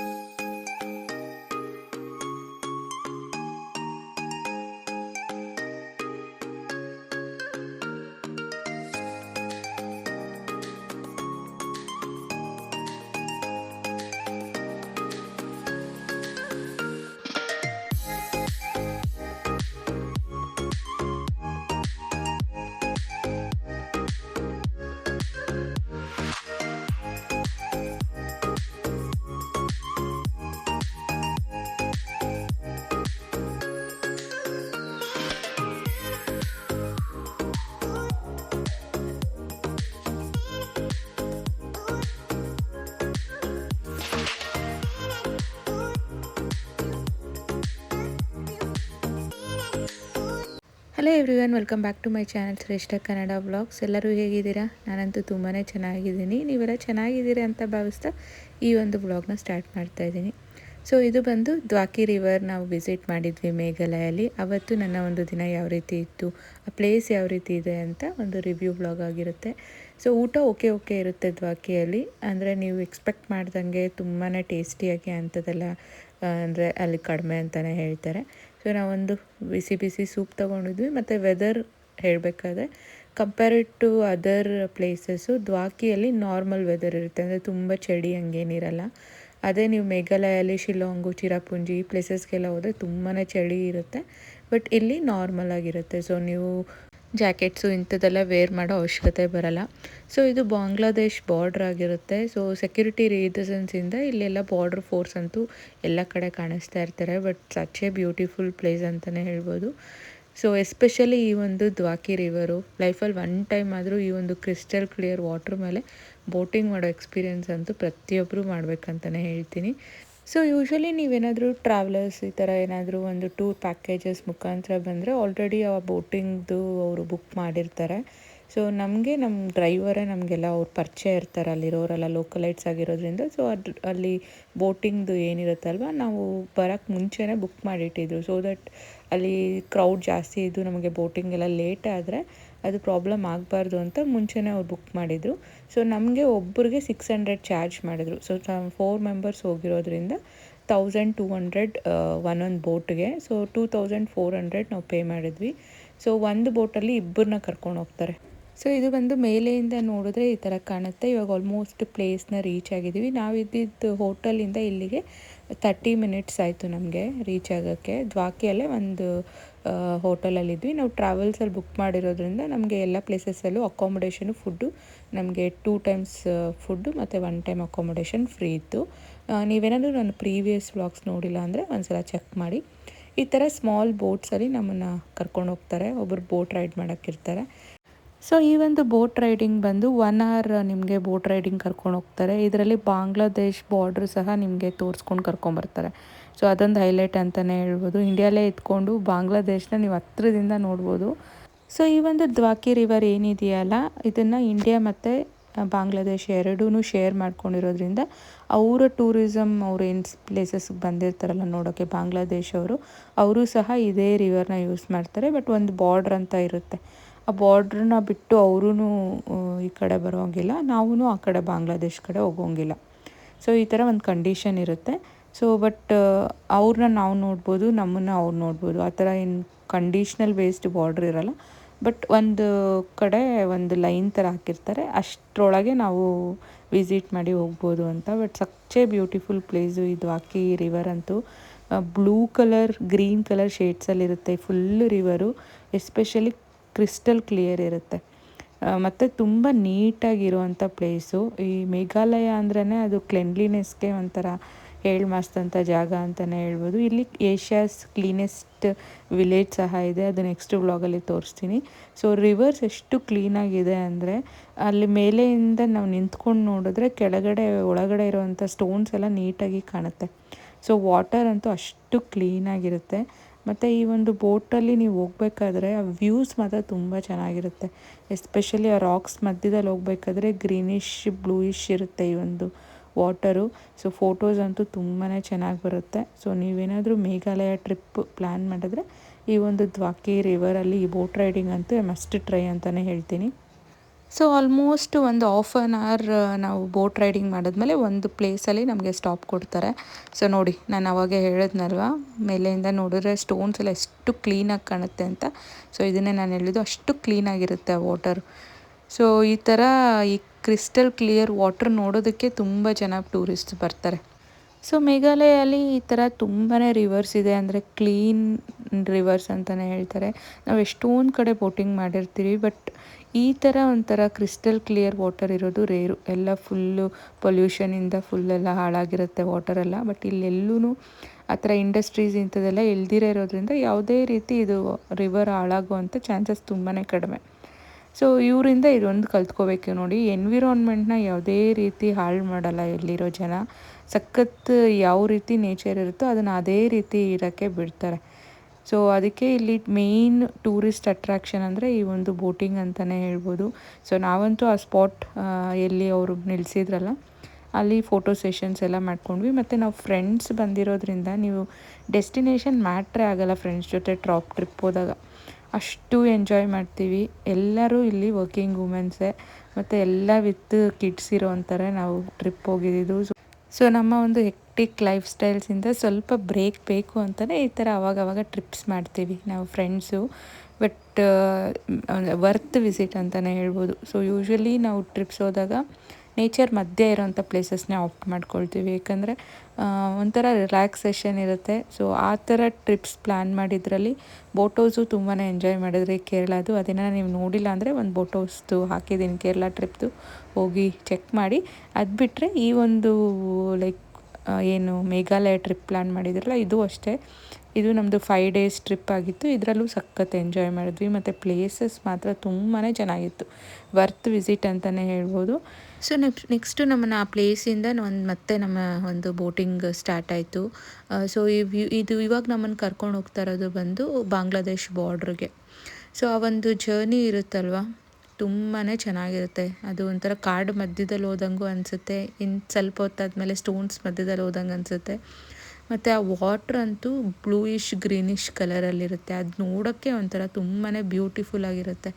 うん。hello everyone welcome back to my channel Shreshta Kannada blogs ಎಲ್ಲರೂ ಹೇಗಿದ್ದೀರಾ? ನಾನಂತೂ ತುಂಬಾ ಚೆನ್ನಾಗಿದ್ದೀನಿ. ನೀವೆಲ್ಲ ಚೆನ್ನಾಗಿದ್ದೀರಾ ಅಂತ ಭಾವಿಸ್ತಾ ಈ ಒಂದು ಬ್ಲಾಗ್ನ ಸ್ಟಾರ್ಟ್ ಮಾಡ್ತಾ ಇದ್ದೀನಿ. ಸೊ ಇದು ಬಂದು ದ್ವಾಕಿ ರಿವರ್ ನಾವು ವಿಸಿಟ್ ಮಾಡಿದ್ವಿ ಮೇಘಾಲಯಲ್ಲಿ. ಅವತ್ತು ನನ್ನ ಒಂದು ದಿನ ಯಾವ ರೀತಿ ಇತ್ತು, ಆ ಪ್ಲೇಸ್ ಯಾವ ರೀತಿ ಇದೆ ಅಂತ ಒಂದು ರಿವ್ಯೂ ಬ್ಲಾಗ್ ಆಗಿರುತ್ತೆ. ಸೊ ಊಟ ಓಕೆ ಓಕೆ ಇರುತ್ತೆ ದ್ವಾಕಿಯಲ್ಲಿ. ಅಂದರೆ ನೀವು ಎಕ್ಸ್ಪೆಕ್ಟ್ ಮಾಡ್ದಂಗೆ ತುಂಬಾ ಟೇಸ್ಟಿಯಾಗಿ ಅಂಥದ್ದೆಲ್ಲ ಅಂದರೆ ಅಲ್ಲಿ ಕಡಿಮೆ ಅಂತಲೇ ಹೇಳ್ತಾರೆ. ಸೊ ನಾವೊಂದು ಬಿಸಿ ಬಿಸಿ ಸೂಪ್ ತೊಗೊಂಡಿದ್ವಿ, ಮತ್ತು ವೆದರ್ ಹೇಳಬೇಕಾದ್ರೆ ಕಂಪೇರ್ಡ್ ಟು ಅದರ್ ಪ್ಲೇಸಸ್ಸು ದ್ವಾಕಿಯಲ್ಲಿ ನಾರ್ಮಲ್ ವೆದರ್ ಇರುತ್ತೆ, ಅಂದರೆ ತುಂಬ ಚಳಿ ಹಂಗೇನಿರಲ್ಲ ಅದೇ ನೀವು ಮೇಘಾಲಯಲ್ಲಿ ಶಿಲಾಂಗು ಚಿರಾಪುಂಜಿ ಈ ಪ್ಲೇಸಸ್ಗೆಲ್ಲ ಹೋದರೆ ತುಂಬಾ ಚಳಿ ಇರುತ್ತೆ ಬಟ್ ಇಲ್ಲಿ ನಾರ್ಮಲ್ ಆಗಿರುತ್ತೆ. ಸೊ ನೀವು ಜಾಕೆಟ್ಸು ಇಂಥದ್ದೆಲ್ಲ ವೇರ್ ಮಾಡೋ ಅವಶ್ಯಕತೆ ಬರಲ್ಲ. ಸೊ ಇದು ಬಾಂಗ್ಲಾದೇಶ್ ಬಾರ್ಡ್ರ್ ಆಗಿರುತ್ತೆ. ಸೊ ಸೆಕ್ಯೂರಿಟಿ ರೀಸನ್ಸಿಂದ ಇಲ್ಲೆಲ್ಲ ಬಾರ್ಡ್ರ್ ಫೋರ್ಸ್ ಅಂತೂ ಎಲ್ಲ ಕಡೆ ಕಾಣಿಸ್ತಾ ಇರ್ತಾರೆ. But such a beautiful place ಅಂತಲೇ ಹೇಳ್ಬೋದು. ಸೊ ಎಸ್ಪೆಷಲಿ ಈ ಒಂದು ದ್ವಾಕಿ ರಿವರು ಲೈಫಲ್ಲಿ ಒನ್ ಟೈಮ್ ಆದರೂ ಈ ಒಂದು ಕ್ರಿಸ್ಟಲ್ ಕ್ಲಿಯರ್ ವಾಟ್ರ್ ಮೇಲೆ ಬೋಟಿಂಗ್ ಮಾಡೋ ಎಕ್ಸ್ಪೀರಿಯೆನ್ಸ್ ಅಂತೂ ಪ್ರತಿಯೊಬ್ಬರೂ ಮಾಡಬೇಕಂತಲೇ ಹೇಳ್ತೀನಿ. ಸೊ ಯೂಶ್ವಲಿ ನೀವೇನಾದರೂ ಟ್ರಾವೆಲರ್ಸ್ ಈ ಥರ ಏನಾದರೂ ಒಂದು ಟೂರ್ ಪ್ಯಾಕೇಜಸ್ ಮುಖಾಂತರ ಬಂದರೆ ಆಲ್ರೆಡಿ ಆ ಬೋಟಿಂಗ್ದು ಅವರು ಬುಕ್ ಮಾಡಿರ್ತಾರೆ. ಸೊ ನಮಗೆ ನಮ್ಮ ಡ್ರೈವರೇ ನಮಗೆಲ್ಲ ಅವ್ರು ಪರಿಚಯ ಇರ್ತಾರೆ ಅಲ್ಲಿರೋರೆಲ್ಲ ಲೋಕಲೈಟ್ಸ್ ಆಗಿರೋದ್ರಿಂದ. ಸೊ ಅದು, ಅಲ್ಲಿ ಬೋಟಿಂಗ್ದು ಏನಿರುತ್ತಲ್ವ, ನಾವು ಬರೋಕ್ಕೆ ಮುಂಚೆನೇ ಬುಕ್ ಮಾಡಿಟ್ಟಿದ್ರು. ಸೊ ದಟ್ ಅಲ್ಲಿ ಕ್ರೌಡ್ ಜಾಸ್ತಿ ಇದ್ದು ನಮಗೆ ಬೋಟಿಂಗ್ ಎಲ್ಲ ಲೇಟ್ ಆದರೆ ಅದು ಪ್ರಾಬ್ಲಮ್ ಆಗಬಾರ್ದು ಅಂತ ಮುಂಚೆನೇ ಅವ್ರು ಬುಕ್ ಮಾಡಿದರು. ಸೊ ನಮಗೆ ಒಬ್ಬರಿಗೆ ಸಿಕ್ಸ್ ಹಂಡ್ರೆಡ್ ಚಾರ್ಜ್ ಮಾಡಿದರು. ಸೊ ಫೋರ್ ಮೆಂಬರ್ಸ್ ಹೋಗಿರೋದ್ರಿಂದ ತೌಸಂಡ್ ಟೂ ಹಂಡ್ರೆಡ್ ಒಂದೊಂದು ಬೋಟ್ಗೆ so two thousand four hundred ನಾವು ಪೇ ಮಾಡಿದ್ವಿ. ಸೊ ಒಂದು ಬೋಟಲ್ಲಿ ಇಬ್ಬರನ್ನ ಕರ್ಕೊಂಡು ಹೋಗ್ತಾರೆ. ಸೊ ಇದು ಬಂದು ಮೇಲೆಯಿಂದ ನೋಡಿದ್ರೆ ಈ ಥರ ಕಾಣುತ್ತೆ. ಇವಾಗ ಆಲ್ಮೋಸ್ಟ್ ಪ್ಲೇಸ್ನ ರೀಚ್ ಆಗಿದ್ದೀವಿ. ನಾವು ಇದ್ದಿದ್ದು ಹೋಟೆಲಿಂದ ಇಲ್ಲಿಗೆ ತರ್ಟಿ ಮಿನಿಟ್ಸ್ ಆಯಿತು ನಮಗೆ ರೀಚ್ ಆಗೋಕ್ಕೆ. ದ್ವಾಕಿಯಲ್ಲೇ ಒಂದು ಹೋಟೆಲಲ್ಲಿದ್ವಿ ನಾವು ಟ್ರಾವೆಲ್ಸಲ್ಲಿ ಬುಕ್ ಮಾಡಿರೋದ್ರಿಂದ ನಮಗೆ ಎಲ್ಲ ಪ್ಲೇಸಸ್ಸಲ್ಲೂ ಅಕಾಮಡೇಷನು ಫುಡ್ಡು ನಮಗೆ ಟೂ ಟೈಮ್ಸ್ ಫುಡ್ಡು ಮತ್ತು ಒನ್ ಟೈಮ್ ಅಕಾಮಡೇಷನ್ ಫ್ರೀ ಇತ್ತು. ನೀವೇನಾದರೂ ನಾನು ಪ್ರೀವಿಯಸ್ ವ್ಲಾಗ್ಸ್ ನೋಡಿಲ್ಲ ಅಂದರೆ ಒಂದ್ಸಲ ಚೆಕ್ ಮಾಡಿ. ಈ ಥರ ಸ್ಮಾಲ್ ಬೋಟ್ಸಲ್ಲಿ ನಮ್ಮನ್ನು ಕರ್ಕೊಂಡು ಹೋಗ್ತಾರೆ. ಒಬ್ಬರು ಬೋಟ್ ರೈಡ್ ಮಾಡೋಕ್ಕಿರ್ತಾರೆ ಸೊ ಈ ಒಂದು ಬೋಟ್ ರೈಡಿಂಗ್ ಬಂದು ಒನ್ ಅವರ್ ನಿಮಗೆ ಬೋಟ್ ರೈಡಿಂಗ್ ಕರ್ಕೊಂಡು ಹೋಗ್ತಾರೆ. ಇದರಲ್ಲಿ ಬಾಂಗ್ಲಾದೇಶ್ ಬಾರ್ಡ್ರ್ ಸಹ ನಿಮಗೆ ತೋರಿಸ್ಕೊಂಡು ಕರ್ಕೊಂಬರ್ತಾರೆ ಸೊ ಅದೊಂದು ಹೈಲೈಟ್ ಅಂತಲೇ ಹೇಳ್ಬೋದು. ಇಂಡಿಯಾಲೇ ಇದ್ಕೊಂಡು ಬಾಂಗ್ಲಾದೇಶನ ನೀವು ಹತ್ರದಿಂದ ನೋಡ್ಬೋದು. ಸೊ ಈ ಒಂದು ದ್ವಾಕಿ ರಿವರ್ ಏನಿದೆಯಲ್ಲ, ಇದನ್ನು ಇಂಡಿಯಾ ಮತ್ತು ಬಾಂಗ್ಲಾದೇಶ ಎರಡೂ ಶೇರ್ ಮಾಡ್ಕೊಂಡಿರೋದ್ರಿಂದ ಅವರ ಟೂರಿಸಮ್ ಅವ್ರು ಏನು ಪ್ಲೇಸಸ್ಗೆ ಬಂದಿರ್ತಾರಲ್ಲ ನೋಡೋಕ್ಕೆ ಬಾಂಗ್ಲಾದೇಶವರು ಅವರು ಸಹ ಇದೇ ರಿವರ್ನ ಯೂಸ್ ಮಾಡ್ತಾರೆ. ಬಟ್ ಒಂದು ಬಾರ್ಡ್ರ್ ಅಂತ ಇರುತ್ತೆ. ಆ ಬಾರ್ಡ್ರನ್ನ ಬಿಟ್ಟು ಅವರೂ ಈ ಕಡೆ ಬರೋಂಗಿಲ್ಲ ನಾವೂ ಆ ಕಡೆ ಬಾಂಗ್ಲಾದೇಶ್ ಕಡೆ ಹೋಗೋಂಗಿಲ್ಲ. ಸೊ ಈ ಥರ ಒಂದು ಕಂಡೀಷನ್ ಇರುತ್ತೆ. ಸೊ ಬಟ್ ಅವ್ರನ್ನ ನಾವು ನೋಡ್ಬೋದು, ನಮ್ಮನ್ನು ಅವ್ರು ನೋಡ್ಬೋದು. ಆ ಥರ ಏನು ಕಂಡೀಷ್ನಲ್ ಬೇಸ್ಡ್ ಬಾರ್ಡ್ರ್ ಇರಲ್ಲ. ಬಟ್ ಒಂದು ಕಡೆ ಒಂದು ಲೈನ್ ಥರ ಹಾಕಿರ್ತಾರೆ. ಅಷ್ಟರೊಳಗೆ ನಾವು ವಿಸಿಟ್ ಮಾಡಿ ಹೋಗ್ಬೋದು ಅಂತ. ಬಟ್ ಸಚ್ಚೆ ಬ್ಯೂಟಿಫುಲ್ ಪ್ಲೇಸು ಇದು ಹಾಕಿ ರಿವರ್ ಅಂತೂ blue colour green colour ಶೇಡ್ಸಲ್ಲಿರುತ್ತೆ full river especially crystal clear ಇರುತ್ತೆ. ಮತ್ತು ತುಂಬ ನೀಟಾಗಿರುವಂಥ ಪ್ಲೇಸು ಈ ಮೇಘಾಲಯ ಅಂದ್ರೇ ಅದು ಕ್ಲೆನ್ಲಿನೆಸ್ಗೆ ಒಂಥರ ಹೇಳಿ ಮಸ್ತಂಥ ಜಾಗ ಅಂತಲೇ ಹೇಳ್ಬೋದು. ಇಲ್ಲಿ ಏಷ್ಯಾಸ್ ಕ್ಲೀನೆಸ್ಟ್ ವಿಲೇಜ್ ಸಹ ಇದೆ. ಅದು ನೆಕ್ಸ್ಟ್ ವ್ಲಾಗಲ್ಲಿ ತೋರಿಸ್ತೀನಿ. ಸೊ ರಿವರ್ಸ್ ಎಷ್ಟು ಕ್ಲೀನಾಗಿದೆ ಅಂದರೆ ಅಲ್ಲಿ ಮೇಲೆಯಿಂದ ನಾವು ನಿಂತ್ಕೊಂಡು ನೋಡಿದ್ರೆ ಕೆಳಗಡೆ, ಒಳಗಡೆ ಇರುವಂಥ ಸ್ಟೋನ್ಸ್ ಎಲ್ಲ ನೀಟಾಗಿ ಕಾಣುತ್ತೆ. ಸೊ ವಾಟರ್ ಅಂತೂ ಅಷ್ಟು ಕ್ಲೀನಾಗಿರುತ್ತೆ ಮತ್ತು ಈ ಒಂದು ಬೋಟಲ್ಲಿ ನೀವು ಹೋಗ್ಬೇಕಾದ್ರೆ ಆ ವ್ಯೂಸ್ ಮಾತ್ರ ತುಂಬ ಚೆನ್ನಾಗಿರುತ್ತೆ. ಎಸ್ಪೆಷಲಿ ಆ ರಾಕ್ಸ್ ಮಧ್ಯದಲ್ಲಿ ಹೋಗ್ಬೇಕಾದ್ರೆ ಗ್ರೀನಿಶ್ ಬ್ಲೂಯಿಶ್ ಇರುತ್ತೆ ಈ ಒಂದು ವಾಟರು ಸೊ ಫೋಟೋಸ್ ಅಂತೂ ತುಂಬಾ ಚೆನ್ನಾಗಿ ಬರುತ್ತೆ. ಸೊ ನೀವೇನಾದರೂ ಮೇಘಾಲಯ ಟ್ರಿಪ್ ಪ್ಲ್ಯಾನ್ ಮಾಡಿದ್ರೆ ಈ ಒಂದು ದ್ವಾಕಿ ರಿವರಲ್ಲಿ ಈ ಬೋಟ್ ರೈಡಿಂಗ್ ಅಂತೂ ಮಸ್ಟ್ ಟ್ರೈ ಅಂತಲೇ ಹೇಳ್ತೀನಿ. ಸೊ ಆಲ್ಮೋಸ್ಟ್ ಒಂದು ಆಫ್ ಆನ್ ಅವರ್ ನಾವು ಬೋಟ್ ರೈಡಿಂಗ್ ಮಾಡಿದ್ಮೇಲೆ ಒಂದು ಪ್ಲೇಸಲ್ಲಿ ನಮಗೆ ಸ್ಟಾಪ್ ಕೊಡ್ತಾರೆ. ಸೊ ನೋಡಿ, ನಾನು ಅವಾಗೆ ಹೇಳಿದ್ನಲ್ವ? ಮೇಲೆಯಿಂದ ನೋಡಿದ್ರೆ ಸ್ಟೋನ್ಸ್ ಎಲ್ಲ ಎಷ್ಟು ಕ್ಲೀನಾಗಿ ಕಾಣುತ್ತೆ ಅಂತ. ಸೊ ಇದನ್ನೇ ನಾನು ಹೇಳಿದ್ದು, ಅಷ್ಟು ಕ್ಲೀನಾಗಿರುತ್ತೆ ವಾಟರ್ ಸೊ ಈ ಥರ ಈ ಕ್ರಿಸ್ಟಲ್ ಕ್ಲಿಯರ್ ವಾಟರ್ ನೋಡೋದಕ್ಕೆ ತುಂಬ ಜನ ಟೂರಿಸ್ಟ್ ಬರ್ತಾರೆ. ಸೊ ಮೇಘಾಲಯಲ್ಲಿ ಈ ಥರ ತುಂಬಾ ರಿವರ್ಸ್ ಇದೆ ಅಂದರೆ ಕ್ಲೀನ್ ರಿವರ್ಸ್ ಅಂತಲೇ ಹೇಳ್ತಾರೆ. ನಾವು ಎಷ್ಟೊಂದು ಕಡೆ ಬೋಟಿಂಗ್ ಮಾಡಿರ್ತೀವಿ ಬಟ್ ಈ ಥರ ಒಂಥರ ಕ್ರಿಸ್ಟಲ್ ಕ್ಲಿಯರ್ ವಾಟರ್ ಇರೋದು ರೇರು ಎಲ್ಲ ಫುಲ್ಲು ಪೊಲ್ಯೂಷನಿಂದ ಫುಲ್ಲೆಲ್ಲ ಹಾಳಾಗಿರುತ್ತೆ ವಾಟರೆಲ್ಲ ಬಟ್ ಇಲ್ಲೆಲ್ಲೂ ಆ ಥರ ಇಂಡಸ್ಟ್ರೀಸ್ ಇಂಥದ್ದೆಲ್ಲ ಇಲ್ದಿರ ಇರೋದ್ರಿಂದ ಯಾವುದೇ ರೀತಿ ಇದು ರಿವರ್ ಹಾಳಾಗುವಂಥ ಚಾನ್ಸಸ್ ತುಂಬಾ ಕಡಿಮೆ. ಸೊ ಇವರಿಂದ ಇದೊಂದು ಕಲ್ತ್ಕೋಬೇಕು ನೋಡಿ. ಎನ್ವಿರಾನ್ಮೆಂಟ್ನ ಯಾವುದೇ ರೀತಿ ಹಾಳು ಮಾಡಲ್ಲ ಎಲ್ಲಿರೋ ಜನ. ಸಖತ್ ಯಾವ ರೀತಿ ನೇಚರ್ ಇರುತ್ತೋ ಅದನ್ನು ಅದೇ ರೀತಿ ಇರೋಕ್ಕೆ ಬಿಡ್ತಾರೆ. ಸೊ ಅದಕ್ಕೆ ಇಲ್ಲಿ ಮೇಯ್ನ್ ಟೂರಿಸ್ಟ್ ಅಟ್ರಾಕ್ಷನ್ ಅಂದರೆ ಈ ಒಂದು ಬೋಟಿಂಗ್ ಅಂತಲೇ ಹೇಳ್ಬೋದು. ಸೊ ನಾವಂತೂ ಆ ಸ್ಪಾಟ್ ಎಲ್ಲಿ ಅವರು ನಿಲ್ಲಿಸಿದ್ರಲ್ಲ ಅಲ್ಲಿ ಫೋಟೋ ಸೆಷನ್ಸ್ ಎಲ್ಲ ಮಾಡ್ಕೊಂಡ್ವಿ. ಮತ್ತು ನಾವು ಫ್ರೆಂಡ್ಸ್ ಬಂದಿರೋದ್ರಿಂದ ನೀವು ಡೆಸ್ಟಿನೇಷನ್ ಮ್ಯಾಟ್ರೇ ಆಗಲ್ಲ ಫ್ರೆಂಡ್ಸ್ ಜೊತೆ ಟ್ರಾಪ್ ಟ್ರಿಪ್ ಹೋದಾಗ. ಅಷ್ಟು ಎಂಜಾಯ್ ಮಾಡ್ತೀವಿ. ಎಲ್ಲರೂ ಇಲ್ಲಿ ವರ್ಕಿಂಗ್ ವುಮೆನ್ಸೇ ಮತ್ತು ಎಲ್ಲ ವಿತ್ ಕಿಡ್ಸ್ ಇರೋ ಅಂತಾರೆ ನಾವು ಟ್ರಿಪ್ ಹೋಗಿದ್ದು. ಸೊ ನಮ್ಮ ಒಂದು ಹೆಕ್ಟಿಕ್ ಲೈಫ್ ಸ್ಟೈಲ್ಸಿಂದ ಸ್ವಲ್ಪ ಬ್ರೇಕ್ ಬೇಕು ಅಂತಲೇ ಈ ಥರ ಅವಾಗವಾಗ ಟ್ರಿಪ್ಸ್ ಮಾಡ್ತೀವಿ ನಾವು ಫ್ರೆಂಡ್ಸು ಬಟ್ ವರ್ತ್ ವಿಸಿಟ್ ಅಂತಲೇ ಹೇಳ್ಬೋದು. ಸೊ ಯೂಶ್ವಲಿ ನಾವು ಟ್ರಿಪ್ಸ್ ಹೋದಾಗ ನೇಚರ್ ಮಧ್ಯೆ ಇರೋಂಥ ಪ್ಲೇಸಸ್ನೇ ಆಪ್ಟ್ ಮಾಡ್ಕೊಳ್ತೀವಿ. ಯಾಕಂದರೆ ಒಂಥರ ರಿಲ್ಯಾಕ್ಸೇಷನ್ ಇರುತ್ತೆ. ಸೊ ಆ ಥರ ಟ್ರಿಪ್ಸ್ ಪ್ಲ್ಯಾನ್ ಮಾಡಿದ್ರಲ್ಲಿ ಬೋಟೋಸು ತುಂಬಾ ಎಂಜಾಯ್ ಮಾಡಿದ್ರಿ ಕೇರಳದು ಅದನ್ನು ನೀವು ನೋಡಿಲ್ಲ ಅಂದರೆ ಒಂದು ಬೋಟೋಸ್ದು ಹಾಕಿದ್ದೀನಿ ಕೇರಳ ಟ್ರಿಪ್ದು ಹೋಗಿ ಚೆಕ್ ಮಾಡಿ. ಅದು ಬಿಟ್ಟರೆ ಈ ಒಂದು ಲೈಕ್ ಏನು ಮೇಘಾಲಯ ಟ್ರಿಪ್ ಪ್ಲ್ಯಾನ್ ಮಾಡಿದ್ರಲ್ಲ, ಇದು ಅಷ್ಟೇ. ಇದು ನಮ್ಮದು ಫೈವ್ ಡೇಸ್ ಟ್ರಿಪ್ ಆಗಿತ್ತು. ಇದರಲ್ಲೂ ಸಖತ್ ಎಂಜಾಯ್ ಮಾಡಿದ್ವಿ. ಮತ್ತು ಪ್ಲೇಸಸ್ ಮಾತ್ರ ತುಂಬಾ ಚೆನ್ನಾಗಿತ್ತು. ವರ್ತ್ ವಿಸಿಟ್ ಅಂತಲೇ ಹೇಳ್ಬೋದು. ಸೊ ನೆಕ್ಸ್ಟ್ ನೆಕ್ಸ್ಟು ನಮ್ಮನ್ನು ಆ ಪ್ಲೇಸಿಂದ ಒಂದು ಮತ್ತೆ ನಮ್ಮ ಒಂದು ಬೋಟಿಂಗ್ ಸ್ಟಾರ್ಟ್ ಆಯಿತು. ಸೊ ಇದು ಇವಾಗ ನಮ್ಮನ್ನು ಕರ್ಕೊಂಡು ಹೋಗ್ತಾ ಇರೋದು ಬಂದು ಬಾಂಗ್ಲಾದೇಶ್ ಬಾರ್ಡ್ರಿಗೆ ಸೊ ಆ ಒಂದು ಜರ್ನಿ ಇರುತ್ತಲ್ವ? ತುಂಬಾ ಚೆನ್ನಾಗಿರುತ್ತೆ. ಅದು ಒಂಥರ ಕಾಡು ಮಧ್ಯದಲ್ಲಿ ಹೋದಂಗೂ ಅನಿಸುತ್ತೆ. ಇನ್ನು ಸ್ವಲ್ಪ ಹೊತ್ತಾದ್ಮೇಲೆ ಸ್ಟೋನ್ಸ್ ಮಧ್ಯದಲ್ಲಿ ಹೋದಂಗೆ ಅನಿಸುತ್ತೆ ಮತ್ತು ಆ ವಾಟ್ರ್ ಅಂತೂ ಬ್ಲೂಯಿಶ್ ಗ್ರೀನಿಶ್ ಕಲರಲ್ಲಿರುತ್ತೆ ಅದು ನೋಡೋಕ್ಕೆ ಒಂಥರ ತುಂಬಾ ಬ್ಯೂಟಿಫುಲ್ ಆಗಿರುತ್ತೆ.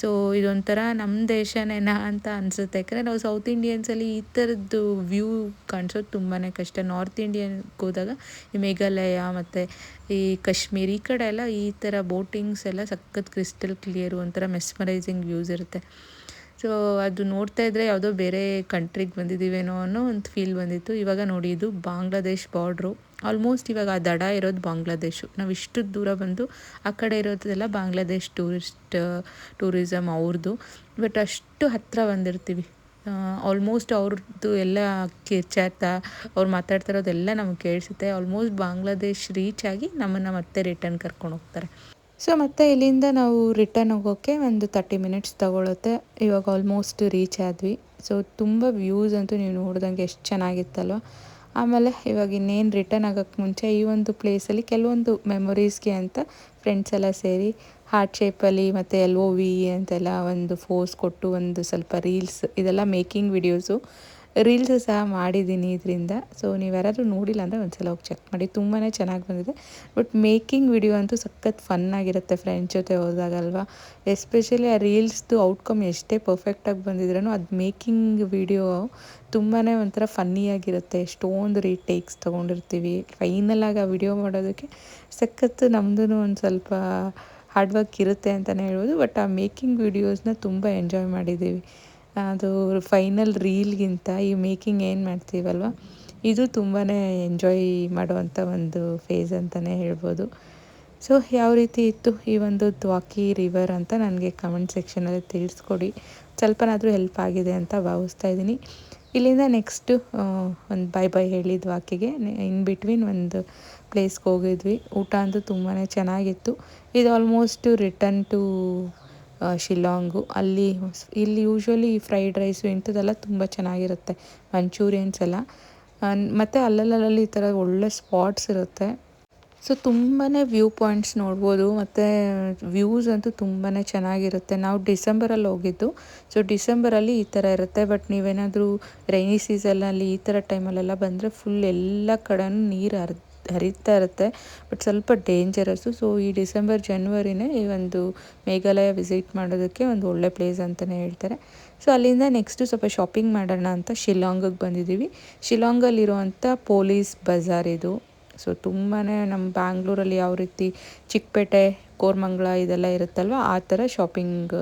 ಸೊ ಇದೊಂಥರ ನಮ್ಮ ದೇಶನೇನಾ ಅಂತ ಅನಿಸುತ್ತೆ. ಯಾಕಂದರೆ ನಾವು ಸೌತ್ ಇಂಡಿಯನ್ಸಲ್ಲಿ ಈ ಥರದ್ದು ವ್ಯೂ ಕಾಣಿಸೋದು ತುಂಬಾ ಕಷ್ಟ. ನಾರ್ತ್ ಇಂಡಿಯನ್ಗೆ ಹೋದಾಗ ಈ ಮೇಘಾಲಯ ಮತ್ತು ಈ ಕಾಶ್ಮೀರ್ ಈ ಕಡೆ ಎಲ್ಲ ಈ ಥರ ಬೋಟಿಂಗ್ಸ್ ಎಲ್ಲ ಸಖತ್ ಕ್ರಿಸ್ಟಲ್ ಕ್ಲಿಯರು ಒಂಥರ ಮೆಸ್ಮರೈಸಿಂಗ್ ವ್ಯೂಸ್ ಇರುತ್ತೆ. ಸೊ ಅದು ನೋಡ್ತಾ ಇದ್ದರೆ ಯಾವುದೋ ಬೇರೆ ಕಂಟ್ರಿಗೆ ಬಂದಿದ್ದೀವೇನೋ ಅನ್ನೋ ಒಂದು ಫೀಲ್ ಬಂದಿತ್ತು. ಇವಾಗ ನೋಡಿ, ಇದು ಬಾಂಗ್ಲಾದೇಶ್ ಬಾರ್ಡ್ರು ಆಲ್ಮೋಸ್ಟ್ ಇವಾಗ ಆ ದಡ ಇರೋದು ಬಾಂಗ್ಲಾದೇಶು. ನಾವು ಇಷ್ಟು ದೂರ ಬಂದು ಆ ಕಡೆ ಇರೋದೆಲ್ಲ ಬಾಂಗ್ಲಾದೇಶ್ ಟೂರಿಸ್ಟ್, ಟೂರಿಸಮ್ ಅವ್ರದ್ದು ಬಟ್ ಅಷ್ಟು ಹತ್ತಿರ ಬಂದಿರ್ತೀವಿ. ಆಲ್ಮೋಸ್ಟ್ ಅವ್ರದ್ದು ಎಲ್ಲ ಕಿರ್ಚಾಡ್ತಾ ಅವ್ರು ಮಾತಾಡ್ತಿರೋದೆಲ್ಲ ನಮ್ಗೆ ಕೇಳಿಸುತ್ತೆ. ಆಲ್ಮೋಸ್ಟ್ ಬಾಂಗ್ಲಾದೇಶ್ ರೀಚ್ ಆಗಿ ನಮ್ಮನ್ನು ಮತ್ತೆ ರಿಟರ್ನ್ ಕರ್ಕೊಂಡು ಹೋಗ್ತಾರೆ. ಸೊ ಮತ್ತೆ ಇಲ್ಲಿಂದ ನಾವು ರಿಟರ್ನ್ ಹೋಗೋಕ್ಕೆ ಒಂದು ತರ್ಟಿ ಮಿನಿಟ್ಸ್ ತಗೊಳುತ್ತೆ. ಇವಾಗ ಆಲ್ಮೋಸ್ಟ್ ರೀಚ್ ಆದ್ವಿ. ಸೊ ತುಂಬ ವ್ಯೂಸ್ ಅಂತೂ ನೀವು ನೋಡ್ದಂಗೆ ಎಷ್ಟು ಚೆನ್ನಾಗಿತ್ತಲ್ವ. ಆಮೇಲೆ ಇವಾಗ ಇನ್ನೇನು ರಿಟರ್ನ್ ಆಗೋಕ್ಕೆ ಮುಂಚೆ ಈ ಒಂದು ಪ್ಲೇಸಲ್ಲಿ ಕೆಲವೊಂದು ಮೆಮೊರೀಸ್ಗೆ ಅಂತ ಫ್ರೆಂಡ್ಸ್ ಎಲ್ಲ ಸೇರಿ ಹಾರ್ಟ್ ಶೇಪಲ್ಲಿ ಮತ್ತು ಎಲ್ ಒ ವಿ ಅಂತೆಲ್ಲ ಒಂದು ಫೋಸ್ ಕೊಟ್ಟು ಒಂದು ಸ್ವಲ್ಪ ರೀಲ್ಸ್ ಇದೆಲ್ಲ ಮೇಕಿಂಗ್ ವಿಡಿಯೋಸು ರೀಲ್ಸ್ ಸಹ ಮಾಡಿದ್ದೀನಿ ಇದರಿಂದ. ಸೊ ನೀವು ಯಾರಾದರೂ ನೋಡಿಲ್ಲ ಅಂದರೆ ಒಂದ್ಸಲ ಹೋಗಿ ಚೆಕ್ ಮಾಡಿ. ತುಂಬಾ ಚೆನ್ನಾಗಿ ಬಂದಿದೆ. ಬಟ್ ಮೇಕಿಂಗ್ ವಿಡಿಯೋ ಅಂತೂ ಸಖತ್ ಫನ್ ಆಗಿರುತ್ತೆ ಫ್ರೆಂಡ್ಸ್ ಜೊತೆ ಹೋದಾಗಲ್ವಾ? ಎಸ್ಪೆಷಲಿ ಆ ರೀಲ್ಸ್ದು ಔಟ್ಕಮ್ ಎಷ್ಟೇ ಪರ್ಫೆಕ್ಟಾಗಿ ಬಂದಿದ್ರೂ ಅದು ಮೇಕಿಂಗ್ ವಿಡಿಯೋ ತುಂಬಾ ಒಂಥರ ಫನ್ನಿಯಾಗಿರುತ್ತೆ ಎಷ್ಟೊಂದು ರೀಟೇಕ್ಸ್ ತೊಗೊಂಡಿರ್ತೀವಿ. ಫೈನಲಾಗಿ ಆ ವಿಡಿಯೋ ಮಾಡೋದಕ್ಕೆ ಸಖತ್ತು ನಮ್ಮದು ಒಂದು ಸ್ವಲ್ಪ ಹಾರ್ಡ್ ವರ್ಕ್ ಇರುತ್ತೆ ಅಂತಲೇ ಹೇಳ್ಬೋದು. ಬಟ್ ಆ ಮೇಕಿಂಗ್ ವಿಡಿಯೋಸ್ನ ತುಂಬ ಎಂಜಾಯ್ ಮಾಡಿದ್ದೀವಿ. ಅದು ಫೈನಲ್ ರೀಲ್ಗಿಂತ ಈ ಮೇಕಿಂಗ್ ಏನು ಮಾಡ್ತೀವಲ್ವ? ಇದು ತುಂಬಾ ಎಂಜಾಯ್ ಮಾಡುವಂಥ ಒಂದು ಫೇಸ್ ಅಂತಲೇ ಹೇಳ್ಬೋದು. ಸೊ ಯಾವ ರೀತಿ ಇತ್ತು ಈ ಒಂದು ತ್ವಾಕಿ ರಿವರ್ ಅಂತ ನನಗೆ ಕಮೆಂಟ್ ಸೆಕ್ಷನಲ್ಲಿ ತಿಳಿಸ್ಕೊಡಿ. ಸ್ವಲ್ಪನಾದರೂ ಹೆಲ್ಪ್ ಆಗಿದೆ ಅಂತ ಭಾವಿಸ್ತಾ ಇದ್ದೀನಿ. ಇಲ್ಲಿಂದ ನೆಕ್ಸ್ಟು ಒಂದು ಬೈ ಬೈ ಹೇಳಿ ದ್ವಾಕಿಗೆ ಇನ್ ಬಿಟ್ವೀನ್ ಒಂದು ಪ್ಲೇಸ್ಗೆ ಹೋಗಿದ್ವಿ. ಊಟ ಅಂತೂ ತುಂಬಾ ಚೆನ್ನಾಗಿತ್ತು. ಇದು ಆಲ್ಮೋಸ್ಟು ರಿಟರ್ನ್ ಟು ಶಿಲ್ಲಾಂಗು. ಅಲ್ಲಿ ಇಲ್ಲಿ ಯೂಶ್ವಲಿ ಫ್ರೈಡ್ ರೈಸು ಇಂಥದ್ದೆಲ್ಲ ತುಂಬ ಚೆನ್ನಾಗಿರುತ್ತೆ ಮಂಚೂರಿಯನ್ಸ್ ಎಲ್ಲ. ಮತ್ತು ಅಲ್ಲಲ್ಲಲ್ಲಿ ಈ ಥರ ಒಳ್ಳೆ ಸ್ಪಾಟ್ಸ್ ಇರುತ್ತೆ. ಸೊ ತುಂಬಾ ವ್ಯೂ ಪಾಯಿಂಟ್ಸ್ ನೋಡ್ಬೋದು, ಮತ್ತು ವ್ಯೂಸ್ ಅಂತೂ ತುಂಬಾ ಚೆನ್ನಾಗಿರುತ್ತೆ. ನಾವು ಡಿಸೆಂಬರಲ್ಲಿ ಹೋಗಿದ್ದು ಸೊ ಡಿಸೆಂಬರಲ್ಲಿ ಈ ಥರ ಇರುತ್ತೆ. ಬಟ್ ನೀವೇನಾದರೂ ರೈನಿ ಸೀಸನಲ್ಲಿ ಈ ಥರ ಟೈಮಲ್ಲೆಲ್ಲ ಬಂದರೆ ಫುಲ್ ಎಲ್ಲ ಕಡೆನೂ ನೀರು ಹರಿದು ಹರಿತಾ ಇರುತ್ತೆ, ಬಟ್ ಸ್ವಲ್ಪ ಡೇಂಜರಸ್ಸು ಸೊ ಈ ಡಿಸೆಂಬರ್ ಜನ್ವರಿನೇ ಈ ಒಂದು ಮೇಘಾಲಯ ವಿಸಿಟ್ ಮಾಡೋದಕ್ಕೆ ಒಂದು ಒಳ್ಳೆ ಪ್ಲೇಸ್ ಅಂತಲೇ ಹೇಳ್ತಾರೆ. ಸೊ ಅಲ್ಲಿಂದ ನೆಕ್ಸ್ಟು ಸ್ವಲ್ಪ ಶಾಪಿಂಗ್ ಮಾಡೋಣ ಅಂತ ಶಿಲಾಂಗಿಗೆ ಬಂದಿದ್ದೀವಿ. ಶಿಲಾಂಗಲ್ಲಿರುವಂಥ ಪೊಲೀಸ್ ಬಜಾರ್ ಇದು. ಸೊ ತುಂಬಾ ನಮ್ಮ ಬ್ಯಾಂಗ್ಳೂರಲ್ಲಿ ಯಾವ ರೀತಿ ಚಿಕ್ಕಪೇಟೆ, ಕೋರ್ಮಂಗ್ಲ ಇದೆಲ್ಲ ಇರುತ್ತಲ್ವ, ಆ ಥರ ಶಾಪಿಂಗ್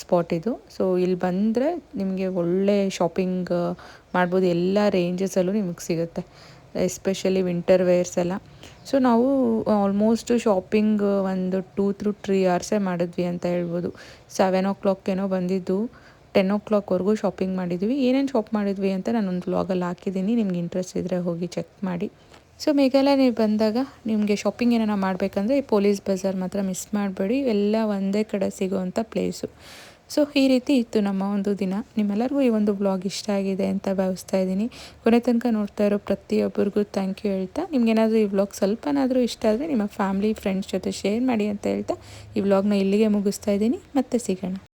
ಸ್ಪಾಟ್ ಇದು. ಸೊ ಇಲ್ಲಿ ಬಂದರೆ ನಿಮಗೆ ಒಳ್ಳೆ ಶಾಪಿಂಗ್ ಮಾಡ್ಬೋದು. ಎಲ್ಲ ರೇಂಜಸಲ್ಲೂ ನಿಮಗೆ ಸಿಗುತ್ತೆ. ಎಸ್ಪೆಷಲಿ ವಿಂಟರ್ ವೇರ್ಸ್ ಎಲ್ಲ. ಸೊ ನಾವು ಆಲ್ಮೋಸ್ಟ್ ಶಾಪಿಂಗ್ ಒಂದು ಟೂ ತ್ರೂ ತ್ರೀ ಅವರ್ಸೇ ಮಾಡಿದ್ವಿ ಅಂತ ಹೇಳ್ಬೋದು. ಸೆವೆನ್ ಓ ಕ್ಲಾಕ್ಗೇನೋ ಬಂದಿದ್ದು ಟೆನ್ ಓ ಕ್ಲಾಕ್ವರೆಗೂ ಶಾಪಿಂಗ್ ಮಾಡಿದ್ವಿ. ಏನೇನು ಶಾಪ್ ಮಾಡಿದ್ವಿ ಅಂತ ನಾನು ಒಂದು ವ್ಲಾಗಲ್ಲಿ ಹಾಕಿದ್ದೀನಿ, ನಿಮ್ಗೆ ಇಂಟ್ರೆಸ್ಟ್ ಇದ್ದರೆ ಹೋಗಿ ಚೆಕ್ ಮಾಡಿ. ಸೊ ಮೇಘಾಲಯ ನೀವು ಬಂದಾಗ ನಿಮಗೆ ಶಾಪಿಂಗ್ ಏನಾರ ಮಾಡಬೇಕಂದ್ರೆ ಈ ಪೊಲೀಸ್ ಬಜಾರ್ ಮಾತ್ರ ಮಿಸ್ ಮಾಡಬೇಡಿ. ಎಲ್ಲ ಒಂದೇ ಕಡೆ ಸಿಗೋವಂಥ ಪ್ಲೇಸು ಸೊ ಈ ರೀತಿ ಇತ್ತು ನಮ್ಮ ಒಂದು ದಿನ. ನಿಮ್ಮೆಲ್ಲರಿಗೂ ಈ ಒಂದು ಬ್ಲಾಗ್ ಇಷ್ಟ ಆಗಿದೆ ಅಂತ ಭಾವಿಸ್ತಾ ಇದ್ದೀನಿ. ಕೊನೆ ತನಕ ನೋಡ್ತಾ ಇರೋ ಪ್ರತಿಯೊಬ್ಬರಿಗೂ ಥ್ಯಾಂಕ್ ಯು ಹೇಳ್ತಾ ನಿಮ್ಗೇನಾದರೂ ಈ ವ್ಲಾಗ್ ಸ್ವಲ್ಪನಾದರೂ ಇಷ್ಟ ಆದರೆ ನಿಮ್ಮ ಫ್ಯಾಮಿಲಿ ಫ್ರೆಂಡ್ಸ್ ಜೊತೆ ಶೇರ್ ಮಾಡಿ ಅಂತ ಹೇಳ್ತಾ, ಈ ವ್ಲಾಗ್ನ ಇಲ್ಲಿಗೆ ಮುಗಿಸ್ತಾ ಇದ್ದೀನಿ. ಮತ್ತೆ ಸಿಗೋಣ.